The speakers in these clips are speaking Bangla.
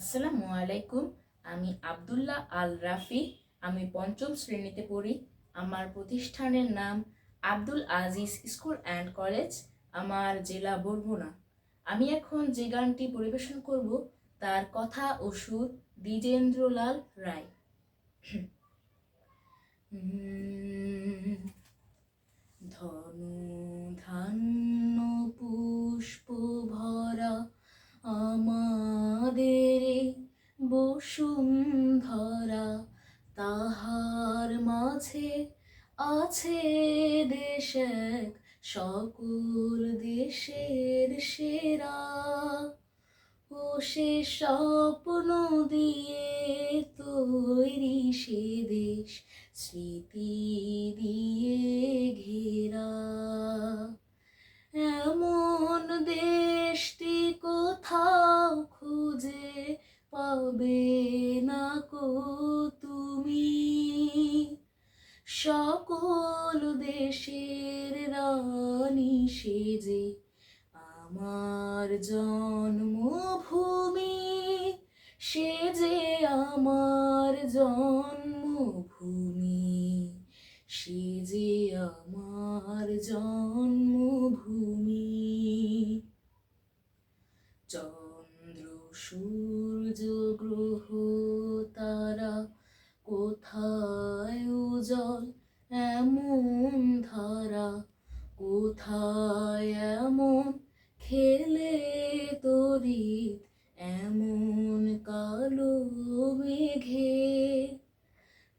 আসসালামু আলাইকুম, আমি আব্দুল্লাহ আল রাফি আমি পঞ্চম শ্রেণীতে পড়ি। আমার প্রতিষ্ঠানের নাম Abdul Aziz school and college, আমার জেলা বরগুনা। আমি এখন যে গানটি পরিবেশন করব, তার কথা ও সুর দ্বিজেন্দ্রলাল রায়। আছে দেশ এক সকল দেশের সেরা। ও সে স্বপ্ন দিয়ে তৈরি সে দেশ স্মৃতি রানী সেজে আমার জন্মভূমি সে যে আমার জন্মভূমি সে যে আমার জন্মভূমি। চন্দ্র, সূর্য, গ্রহ, তারা কোথায় উজল এমন ধারা কোথায় এমন খেলে তরিত এমন কালো মেঘে?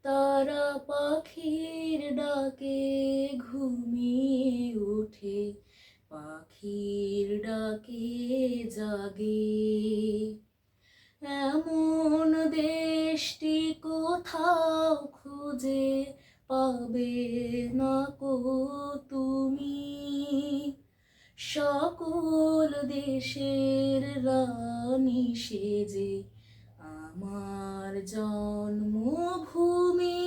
তারা পাখির ডাকে ঘুমিয়ে ওঠে, পাখির ডাকে জাগে। এমন দেশটি কোথাও খুঁজে পাবে না কো? সকল দেশের রানী সেজে আমার জন্মভূমি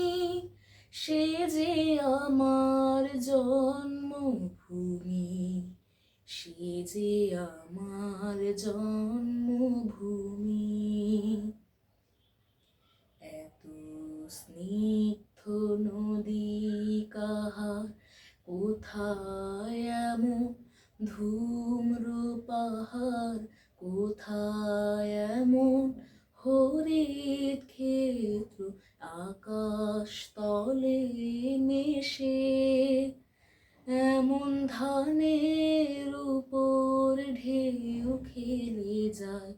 সে যে আমার জন্মভূমি সে যে আমার জন্মভূমি। এত স্নিগ্ধ নদী কোথায় এমন ধূম্র পাহাড় কোথায় এমন হরিত ক্ষেত্র? আকাশ তলে মেশে এমন ধানের উপর ঢেউ খেলে যায়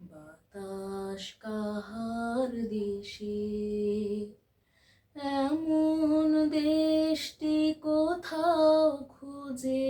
বাতাস কাহার দেশে। এমন দেশটি কোথাও খুঁজে